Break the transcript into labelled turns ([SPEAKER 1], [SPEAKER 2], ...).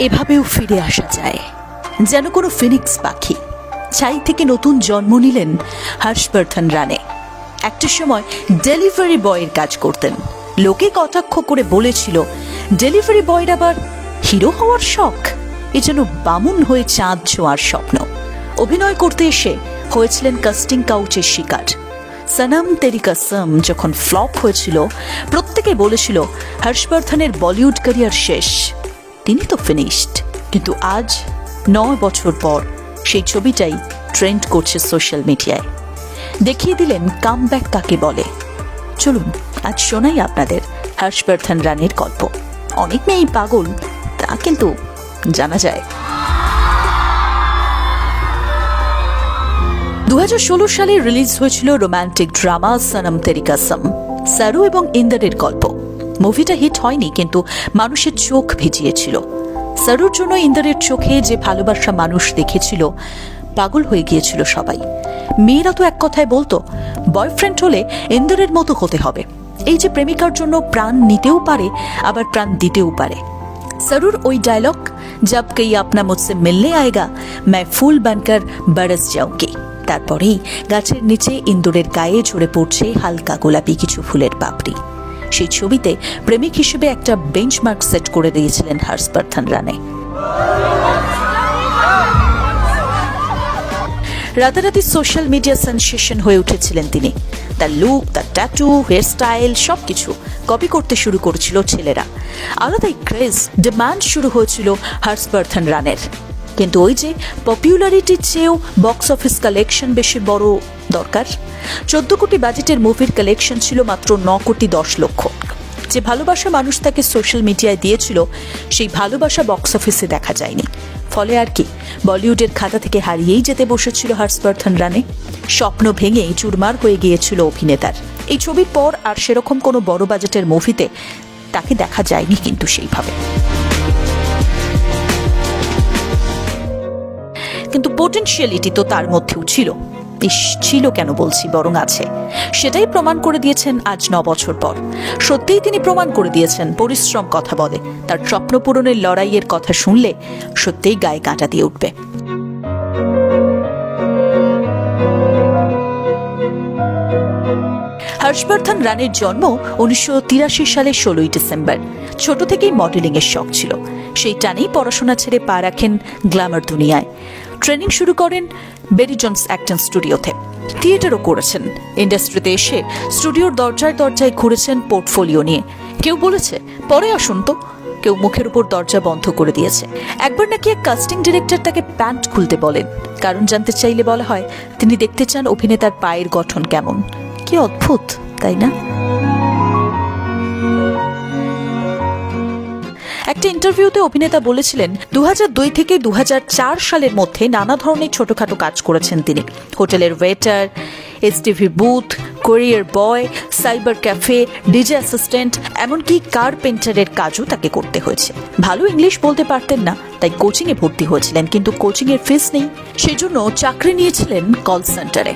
[SPEAKER 1] এভাবেও ফিরে আসা যায়। যেন কোনো ফিনিক্স পাখি ছাই থেকে নতুন জন্ম নিলেন হর্ষবর্ধন রানে একটা সময় ডেলিভারি বয়ের কাজ করতেন। লোকে কটাক্ষ করে বলেছিল, ডেলিভারি বয়ের আবার হিরো হওয়ার শখ? এ যেন বামুন হয়ে চাঁদ ছোঁয়ার স্বপ্ন। অভিনয় করতে এসে হয়েছিলেন কাস্টিং কাউচের শিকার। সনম তেরি কসম যখন ফ্লপ হয়েছিল, প্রত্যেকে বলেছিল, হর্ষবর্ধনের বলিউড ক্যারিয়ার শেষ। তিনি তো ফিনিশড কিন্তু আজ নয় বছর পর সেই ছবিটাই ট্রেন্ড করছে সোশ্যাল মিডিয়ায় দেখিয়ে দিলেন কামব্যাক কাকে বলে। চলুন, আজ শোনাই আপনাদের হর্ষবর্ধন রানের গল্প। অনেক মেয়েই পাগল, তা কিন্তু জানা যায়। দু হাজার ষোলো সালে রিলিজ হয়েছিল রোমান্টিক ড্রামা সনম তেরি কসম সারু এবং ইন্দারের গল্প। মুভিটা হিট হয়নি, কিন্তু মানুষের চোখ ভিজিয়েছিল। সারুর জন্য ইন্দ্রের চোখে যে ভালোবাসা মানুষ দেখেছিল, পাগল হয়ে গিয়েছিল সবাই। মেয়েরা তো এক কথায় বলতো বয়ফ্রেন্ড হলে ইন্দ্রের মতো হতে হবে। এই যে প্রেমিকার জন্য প্রাণ নিতেও পারে, আবার প্রাণ দিতেও পারে। সারুর ওই ডায়লগ জব কেই আপনা মুঝসে মিললে আয়েগা ম্যায় ফুল বানকার বরস যাওকে তারপরেই গাছের নিচে ইন্দুরের গায়ে ঝরে পড়ছে হালকা গোলাপি কিছু ফুলের পাপড়ি। সেই ছবিতে প্রেমিক হিসেবে একটা বেঞ্চমার্ক সেট করে দিয়েছিলেন হর্ষবর্ধন রানে রাতারাতি সোশ্যাল মিডিয়া সেন্সেশন হয়ে উঠেছিলেন তিনি। তার লুক তার ট্যাটু হেয়ার স্টাইল সব কিছু কপি করতে শুরু করেছিল ছেলেরা। আলাদাই ক্রেজ ডিমান্ড শুরু হয়েছিল হর্ষবর্ধন রানের কিন্তু ওই যে পপুলারিটির চেয়েও বক্স অফিস কালেকশন বেশি বড় দরকার। চোদ্দ কোটি বাজেটের মুভির কালেকশন ছিল মাত্র ন কোটি দশ লক্ষ। যে ভালোবাসা মানুষ তাকে সোশ্যাল মিডিয়ায় দিয়েছিল, সেই ভালোবাসা বক্স অফিসে দেখা যায়নি। ফলে আর কি, বলিউডের খাতা থেকে হারিয়েই যেতে বসেছিল হর্ষবর্ধন রানে স্বপ্ন ভেঙেই চুরমার হয়ে গিয়েছিল অভিনেতার। এই ছবির পর আর সেরকম কোনো বড় বাজেটের মুভিতে তাকে দেখা যায়নি কিন্তু সেইভাবে। কিন্তু পোটেনশিয়ালিটি তো তার মধ্যেও ছিল। ছিল কেন বলছি, বরং আছে। সেটাই প্রমাণ করে দিয়েছেন আজ ন বছর পর। সত্যিই তিনি প্রমাণ করে দিয়েছেন, পরিশ্রম কথা বলে। তার স্বপ্ন পূরণের লড়াইয়ের কথা শুনলে সত্যিই গায়ে কাঁটা দিয়ে উঠবে। হর্ষবর্ধন রানের জন্ম উনিশশো তিরাশি সালের ষোলোই ডিসেম্বর। ছোট থেকেই মডেলিং এর শখ ছিল। সেই টানেই পড়াশোনা ছেড়ে পা রাখেন গ্ল্যামার দুনিয়ায়। ট্রেনিং শুরু করেন বেরি জনস অ্যাক্টন স্টুডিওতে। থিয়েটারও করেছেন। ইন্ডাস্ট্রিতে এসে স্টুডিওর দরজায় দরজায় ঘুরেছেন পোর্টফোলিও নিয়ে। কেউ বলেছে, পরে আসুন তো। কেউ মুখের উপর দরজা বন্ধ করে দিয়েছে। একবার নাকি এক কাস্টিং ডিরেক্টর তাকে প্যান্ট খুলতে বলেন। কারণ জানতে চাইলে বলা হয়, তিনি দেখতে চান অভিনেতার পায়ের গঠন কেমন। কি অদ্ভুত, তাই না? ইন্টারভিউতে অভিনেতা বলেছিলেন, দুহাজার দুই থেকে দু হাজার চার সালের মধ্যে নানা ধরনের ছোটখাটো কাজ করেছেন তিনি। হোটেলের waiter STD booth courier boy cyber cafe DJ assistant এমনকি কার্পেন্টারের কাজও তাকে করতে হয়েছে। ভালো ইংলিশ বলতে পারতেন না, তাই কোচিংয়ে ভর্তি হয়েছিলেন, কিন্তু কোচিংয়ের ফিস নেই। সেজন্য চাকরি নিয়েছিলেন কল সেন্টারে